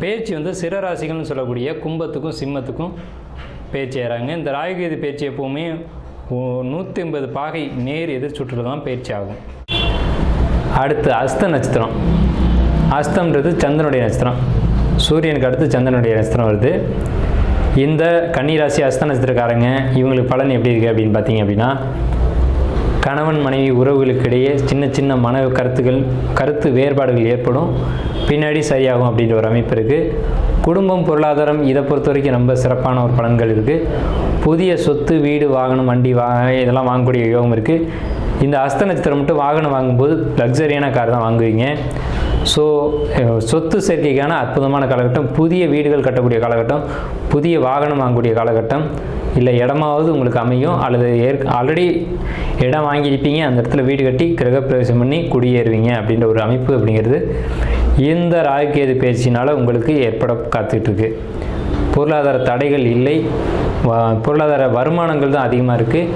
பேச்சு வந்து சிறராசிகள்னு சொல்லக்கூடிய கும்பத்துக்கும் சிம்மத்துக்கும் பேச்சு ஏறாங்க இந்த ராகுகேது பேச்சு எப்போவுமே நூற்றி ஐம்பது பாகை நேர் எதிர் சுற்றுல தான் பேச்சு ஆகும். அடுத்து அஸ்த நட்சத்திரம். அஸ்தம்ன்றது சந்திரனுடைய நட்சத்திரம். சூரியனுக்கு அடுத்து சந்திரனுடைய நட்சத்திரம் வருது. இந்த கன்னிராசி அஸ்த நட்சத்திரக்காரங்க இவங்களுக்கு பலன் எப்படி இருக்குது அப்படின்னு பார்த்தீங்க அப்படின்னா கணவன் மனைவி உறவுகளுக்கிடையே சின்ன சின்ன மன கருத்துக்கள் கருத்து வேறுபாடுகள் ஏற்படும். பின்னாடி சரியாகும் அப்படின்ற ஒரு அமைப்பு இருக்குது குடும்பம் பொருளாதாரம் இதை பொறுத்த வரைக்கும் ரொம்ப சிறப்பான ஒரு பலன்கள் இருக்குது புதிய சொத்து வீடு வாகனம் வண்டி வா இதெல்லாம் வாங்கக்கூடிய யோகம் இருக்குது இந்த அஸ்த நட்சத்திரம் மட்டும் வாகனம் வாங்கும்போது லக்ஸரியான கார் தான் வாங்குவீங்க. ஸோ சொத்து சேர்க்கைக்கான அற்புதமான காலகட்டம் புதிய வீடுகள் கட்டக்கூடிய காலகட்டம் புதிய வாகனம் வாங்கக்கூடிய காலகட்டம். இல்லை இடமாவது உங்களுக்கு அமையும். அல்லது ஏற் ஆல்ரெடி இடம் வாங்கியிருப்பீங்க. அந்த இடத்துல வீடு கட்டி கிரகப்பிரவேசம் பண்ணி குடியேறுவீங்க அப்படின்ற ஒரு அமைப்பு அப்படிங்கிறது இந்த ராகுகேது பயிற்சினால் உங்களுக்கு ஏற்பட காத்துட்ருக்கு பொருளாதார தடைகள் இல்லை. பொருளாதார வருமானங்கள் தான் அதிகமாக இருக்குது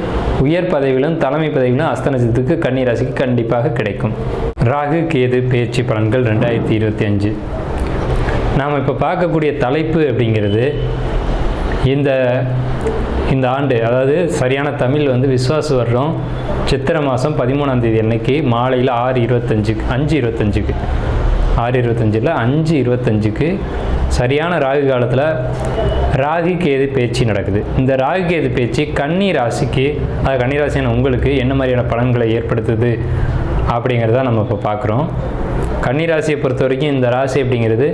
உயர் பதவிகளும் தலைமை பதவிகளும் அஸ்தனசத்துக்கு கன்னிராசிக்கு கண்டிப்பாக கிடைக்கும். ராகு கேது பேச்சு பலன்கள் ரெண்டாயிரத்தி இருபத்தி அஞ்சு. நாம் இப்போ பார்க்கக்கூடிய தலைப்பு அப்படிங்கிறது இந்த இந்த ஆண்டு அதாவது சரியான தமிழ் வந்து விஸ்வாச வருடம் சித்திரை மாதம் பதிமூணாம் தேதி அன்னைக்கு மாலையில் ஆறு இருபத்தஞ்சுக்கு அஞ்சு இருபத்தஞ்சுக்கு. ஆறு இருபத்தஞ்சில் அஞ்சு இருபத்தஞ்சுக்கு சரியான ராகு காலத்தில் ராகு கேது பேச்சு நடக்குது. இந்த ராகு கேது பேச்சு கன்னி ராசிக்கு அது கன்னி ராசியான உங்களுக்கு என்ன மாதிரியான பலன்களை ஏற்படுத்துது அப்படிங்கிறத நம்ம இப்போ பார்க்குறோம் கன்னி ராசியை பொறுத்த வரைக்கும் இந்த ராசி அப்படிங்கிறது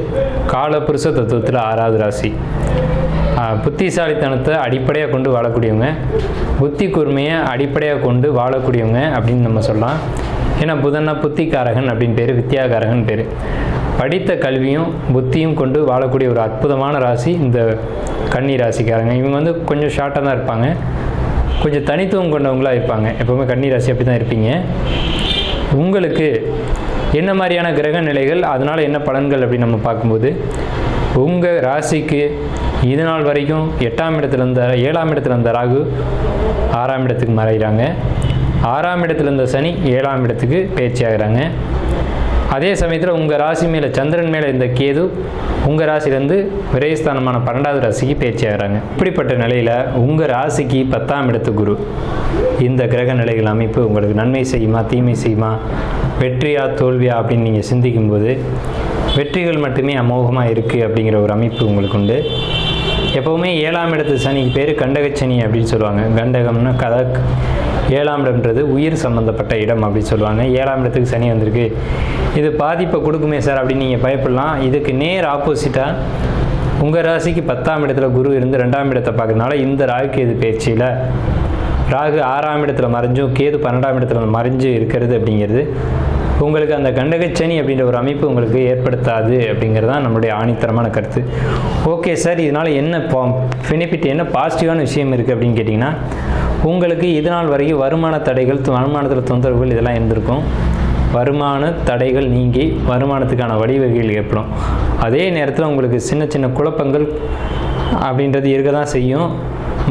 காலப்புருஷ தத்துவத்தில் ஆறாவது ராசி. புத்திசாலித்தனத்தை அடிப்படையாக கொண்டு வாழக்கூடியவங்க புத்தி கூர்மையை அடிப்படையாக கொண்டு வாழக்கூடியவங்க அப்படின்னு நம்ம சொல்லலாம். ஏன்னா புதன்னா புத்திகாரகன் அப்படின்னு பேர் வித்யாகாரகன் பேர். படித்த கல்வியும் புத்தியும் கொண்டு வாழக்கூடிய ஒரு அற்புதமான ராசி இந்த கன்னி ராசிக்காரங்க. இவங்க வந்து கொஞ்சம் ஷார்ட்டாக தான் இருப்பாங்க. கொஞ்சம் தனித்துவம் கொண்டவங்களாக இருப்பாங்க. எப்போவுமே கன்னி ராசி அப்படி தான் இருப்பீங்க. உங்களுக்கு என்ன மாதிரியான கிரக நிலைகள் அதனால் என்ன பலன்கள் அப்படின்னு நம்ம பார்க்கும்போது உங்கள் ராசிக்கு இது நாள் வரைக்கும் எட்டாம் இடத்துல இருந்த ஏழாம் இடத்துல இருந்த ராகு ஆறாம் இடத்துக்கு மறைகிறாங்க ஆறாம் இடத்துல இருந்த சனி ஏழாம் இடத்துக்கு பயிற்சி அதே சமயத்தில் உங்கள் ராசி மேலே சந்திரன் மேலே இருந்த கேது உங்கள் ராசிலேருந்து விரயஸ்தானமான பன்னெண்டாவது ராசிக்கு பயிற்சி ஆகுறாங்க இப்படிப்பட்ட நிலையில் உங்கள் ராசிக்கு பத்தாம் இடத்து குரு. இந்த கிரக நிலைகள் அமைப்பு உங்களுக்கு நன்மை செய்யுமா தீமை செய்யுமா வெற்றியா தோல்வியா அப்படின்னு நீங்கள் சிந்திக்கும்போது வெற்றிகள் மட்டுமே அமோகமாக இருக்குது அப்படிங்கிற ஒரு அமைப்பு உங்களுக்கு உண்டு. எப்போவுமே ஏழாம் இடத்து சனிக்கு பேர் கண்டகச்சனி அப்படின்னு சொல்லுவாங்க. கண்டகம்னா கதக் ஏழாம் இடம்ன்றது உயிர் சம்மந்தப்பட்ட இடம் அப்படின்னு சொல்லுவாங்க. ஏழாம் இடத்துக்கு சனி வந்திருக்கு. இது பாதிப்பை கொடுக்குமே சார் அப்படின்னு நீங்கள் பயப்படலாம். இதுக்கு நேர் ஆப்போசிட்டாக உங்கள் ராசிக்கு பத்தாம் இடத்துல குரு இருந்து ரெண்டாம் இடத்தை பார்க்கறதுனால இந்த ராகு கேது பயிற்சியில் ராகு ஆறாம் இடத்துல மறைஞ்சும் கேது பன்னெண்டாம் இடத்துல மறைஞ்சு இருக்கிறது அப்படிங்கிறது உங்களுக்கு அந்த கண்டகச்சனி அப்படின்ற ஒரு அமைப்பு உங்களுக்கு ஏற்படுத்தாது அப்படிங்கிறது தான் நம்மளுடைய ஆணித்தரமான கருத்து. ஓகே சார் இதனால் என்ன பெனிஃபிட் என்ன பாசிட்டிவான விஷயம் இருக்குது அப்படின்னு கேட்டிங்கன்னா உங்களுக்கு இது நாள் வரைக்கும் வருமான தடைகள் வருமானத்தில் தொந்தரவுகள் இதெல்லாம் இருந்திருக்கும். வருமான தடைகள் நீங்கி வருமானத்துக்கான வழிவகைகள் ஏற்படும். அதே நேரத்தில் உங்களுக்கு சின்ன சின்ன குழப்பங்கள் அப்படின்றது இருக்க தான் செய்யும்.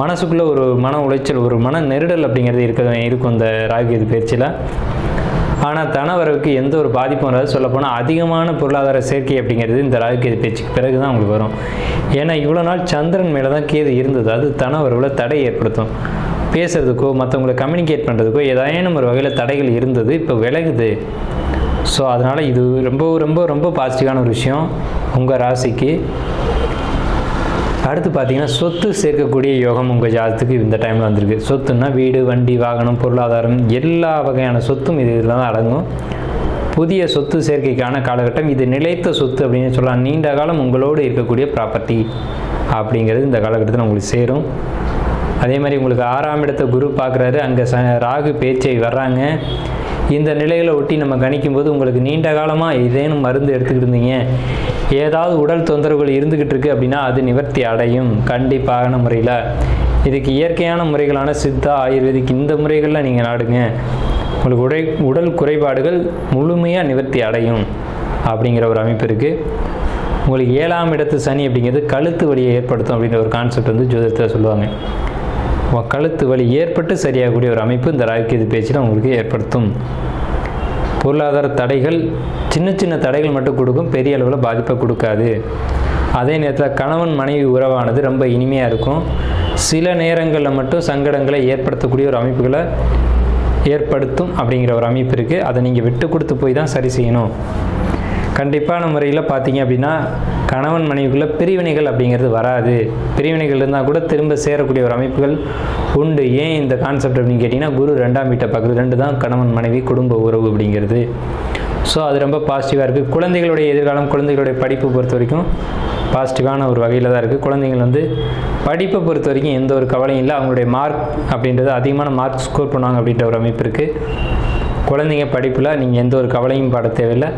மனசுக்குள்ளே ஒரு மன உளைச்சல் ஒரு மன நெருடல் அப்படிங்கிறது இருக்க இருக்கும் இந்த ராகு இது பயிற்சியில். ஆனால் தனவரவுக்கு எந்த ஒரு பாதிப்பும் வராது. சொல்லப்போனால் அதிகமான பொருளாதார சேர்க்கை அப்படிங்கிறது இந்த ராகு கேது பேச்சுக்கு பிறகு தான் உங்களுக்கு வரும். ஏன்னா இவ்வளோ நாள் சந்திரன் மேலே தான் கேது இருந்தது. அது தனவரவில் தடை ஏற்படுத்தும். பேசுறதுக்கோ மற்றவங்களை கம்யூனிகேட் பண்ணுறதுக்கோ ஏதாயினும் ஒரு வகையில் தடைகள் இருந்தது இப்போ விலகுது. ஸோ அதனால் இது ரொம்ப ரொம்ப ரொம்ப பாசிட்டிவான ஒரு விஷயம். உங்கள் ராசிக்கு அடுத்து பார்த்தீங்கன்னா சொத்து சேர்க்கக்கூடிய யோகம் உங்கள் ஜாதத்துக்கு இந்த டைமில் வந்திருக்கு. சொத்துன்னா வீடு வண்டி வாகனம் பொருளாதாரம் எல்லா வகையான சொத்தும் இது இதில் தான் அடங்கும். புதிய சொத்து சேர்க்கைக்கான காலகட்டம் இது நிலைத்த சொத்து அப்படின்னு சொல்லலாம். நீண்ட காலம் உங்களோடு இருக்கக்கூடிய ப்ராப்பர்ட்டி அப்படிங்கிறது இந்த காலகட்டத்தில் உங்களுக்கு சேரும். அதே மாதிரி உங்களுக்கு ஆறாம் இடத்த குரு பார்க்குறாரு. அங்கே ச ராகு பேச்சை வர்றாங்க. இந்த நிலைகளை ஒட்டி நம்ம கணிக்கும்போது உங்களுக்கு நீண்ட காலமாக ஏதேனும் மருந்து எடுத்துக்கிட்டு இருந்தீங்க. ஏதாவது உடல் தொந்தரவுகள் இருந்துக்கிட்டு இருக்கு அப்படின்னா அது நிவர்த்தி அடையும். கண்டிப்பான முறையில். இதுக்கு இயற்கையான முறைகளான சித்தா ஆயுர்வேதிக் இந்த முறைகளில் நீங்கள் நாடுங்க. உங்களுக்கு உடை உடல் குறைபாடுகள் முழுமையாக நிவர்த்தி அடையும் அப்படிங்கிற ஒரு அமைப்பு இருக்குது உங்களுக்கு ஏழாம் இடத்து சனி அப்படிங்கிறது கழுத்து வலியை ஏற்படுத்தும் அப்படிங்கிற ஒரு கான்செப்ட் வந்து ஜோதிடத்தில் சொல்லுவாங்க. கழுத்து வலி ஏற்பட்டு சரியாகக்கூடிய ஒரு அமைப்பு இந்த ராகுகேது பேச்சில் உங்களுக்கு ஏற்படுத்தும். பொருளாதார தடைகள் சின்ன சின்ன தடைகள் மட்டும் கொடுக்கும் பெரிய அளவில் பாதிப்பை கொடுக்காது. அதே நேரத்தில் கணவன் மனைவி உறவானது ரொம்ப இனிமையாக இருக்கும். சில நேரங்களில் மட்டும் சங்கடங்களை ஏற்படுத்தக்கூடிய ஒரு அமைப்புகளை ஏற்படுத்தும் அப்படிங்கிற ஒரு அமைப்பு இருக்குது அதை நீங்கள் விட்டு கொடுத்து போய் தான் சரி செய்யணும். கண்டிப்பான முறையில் பார்த்தீங்க அப்படின்னா கணவன் மனைவிக்குள்ளே பிரிவினைகள் அப்படிங்கிறது வராது. பிரிவினைகள் இருந்தால் கூட திரும்ப சேரக்கூடிய ஒரு அமைப்புகள் உண்டு. ஏன் இந்த கான்செப்ட் அப்படின்னு கேட்டிங்கன்னா குரு ரெண்டாம் வீட்டை பார்க்குறது ரெண்டு தான் கணவன் மனைவி குடும்ப உறவு அப்படிங்கிறது. ஸோ அது ரொம்ப பாசிட்டிவாக இருக்குது குழந்தைகளுடைய எதிர்காலம் குழந்தைகளுடைய படிப்பு பொறுத்த வரைக்கும் பாசிட்டிவான ஒரு வகையில் தான் இருக்குது குழந்தைங்கள் வந்து படிப்பை பொறுத்த வரைக்கும் எந்த ஒரு கவலையும் இல்லை. அவங்களுடைய மார்க் அப்படின்றது அதிகமான மார்க் ஸ்கோர் பண்ணுவாங்க அப்படின்ற ஒரு அமைப்பு இருக்குது குழந்தைங்க படிப்பில் நீங்கள் எந்த ஒரு கவலையும் பட தேவையில்லை.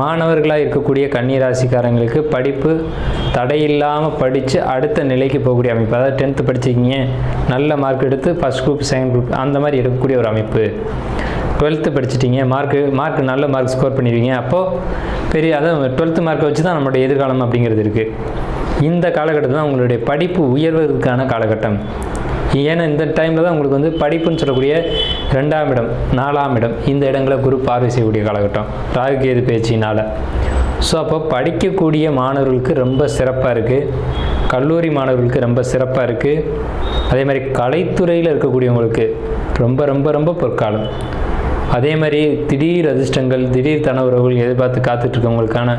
மாணவர்களாக இருக்கக்கூடிய கன்னிராசிக்காரங்களுக்கு படிப்பு தடையில்லாமல் படித்து அடுத்த நிலைக்கு போகக்கூடிய அமைப்பு. அதாவது டென்த்து படிச்சிக்கிங்க நல்ல மார்க் எடுத்து ஃபஸ்ட் குரூப் செகண்ட் குரூப் அந்த மாதிரி எடுக்கக்கூடிய ஒரு அமைப்பு. டுவெல்த்து படிச்சிட்டிங்க மார்க்கு மார்க் நல்ல மார்க் ஸ்கோர் பண்ணிடுவீங்க அப்போது பெரிய அதான் டுவெல்த்து மார்க்கை வச்சு தான் நம்மளுடைய எதிர்காலம் அப்படிங்கிறது இருக்குது இந்த காலகட்டத்தில் தான் உங்களுடைய படிப்பு உயர்வதற்கான காலகட்டம். ஏன்னா இந்த டைமில் தான் உங்களுக்கு வந்து படிப்புன்னு சொல்லக்கூடிய ரெண்டாம் இடம் நாலாம் இடம் இந்த இடங்களை குரு பார்வை செய்யக்கூடிய காலகட்டம். ராகுகேது பேச்சினால். ஸோ அப்போ படிக்கக்கூடிய மாணவர்களுக்கு ரொம்ப சிறப்பாக இருக்குது கல்லூரி மாணவர்களுக்கு ரொம்ப சிறப்பாக இருக்குது அதே மாதிரி கலைத்துறையில் இருக்கக்கூடியவங்களுக்கு ரொம்ப ரொம்ப ரொம்ப பொற்காலம். அதே மாதிரி திடீர் அதிர்ஷ்டங்கள் திடீர் தனவுறவுகள் எதிர்பார்த்து காத்துட்ருக்கவங்களுக்கான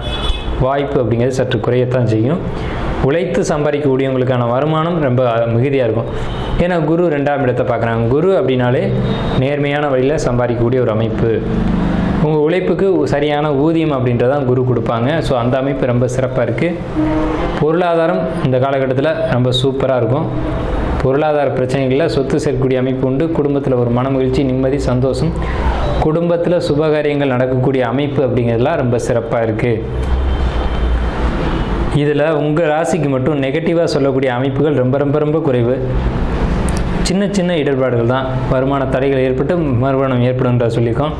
வாய்ப்பு அப்படிங்கிறது சற்று குறையத்தான் செய்யும். உழைத்து சம்பாதிக்கக்கூடியவங்களுக்கான வருமானம் ரொம்ப மிகுதியாக இருக்கும். ஏன்னா குரு ரெண்டாம் இடத்தை பார்க்குறாங்க. குரு அப்படின்னாலே நேர்மையான வழியில் சம்பாதிக்கக்கூடிய ஒரு அமைப்பு. உங்கள் உழைப்புக்கு சரியான ஊதியம் அப்படின்றதான் குரு கொடுப்பாங்க. ஸோ அந்த அமைப்பு ரொம்ப சிறப்பாக இருக்குது பொருளாதாரம் இந்த காலகட்டத்தில் ரொம்ப சூப்பராக இருக்கும். பொருளாதார பிரச்சனைகளில் சொத்து சேர்க்கக்கூடிய அமைப்பு உண்டு. குடும்பத்தில் ஒரு மன மகிழ்ச்சி நிம்மதி சந்தோஷம். குடும்பத்தில் சுபகாரியங்கள் நடக்கக்கூடிய அமைப்பு அப்படிங்கிறதுலாம் ரொம்ப சிறப்பாக இருக்குது இதில் உங்கள் ராசிக்கு மட்டும் நெகட்டிவாக சொல்லக்கூடிய அமைப்புகள் ரொம்ப ரொம்ப ரொம்ப குறைவு. சின்ன சின்ன இடர்பாடுகள் தான். வருமான தடைகள் ஏற்பட்டு மறுமணம் ஏற்படும்ன்ற சொல்லியிருக்கோம்.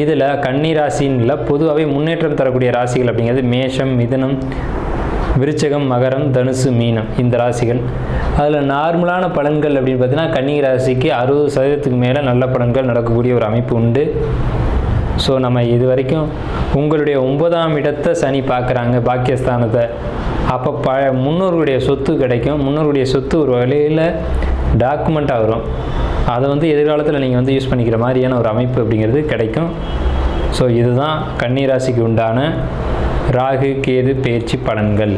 இதில் கன்னி ராசின்னு பொதுவாகவே முன்னேற்றம் தரக்கூடிய ராசிகள் அப்படிங்கிறது மேஷம் மிதனம் விருச்சகம் மகரம் தனுசு மீனம் இந்த ராசிகள். அதில் நார்மலான பலன்கள் அப்படின்னு பார்த்தீங்கன்னா கன்னி ராசிக்கு அறுபது சதவீதத்துக்கு மேலே நல்ல பலன்கள் நடக்கக்கூடிய ஒரு அமைப்பு உண்டு. ஸோ நம்ம இது வரைக்கும் உங்களுடைய ஒன்பதாம் இடத்தை சனி பார்க்குறாங்க பாக்கியஸ்தானத்தை. அப்போ ப முன்னோர்களுடைய சொத்து கிடைக்கும். முன்னோர்களுடைய சொத்து ஒரு வழியில் டாக்குமெண்ட்டாக வரும். அதை வந்து எதிர்காலத்தில் நீங்கள் வந்து யூஸ் பண்ணிக்கிற மாதிரியான ஒரு அமைப்பு அப்படிங்கிறது கிடைக்கும். ஸோ இதுதான் கன்னிராசிக்கு உண்டான ராகு கேது பயிற்சி பலன்கள்.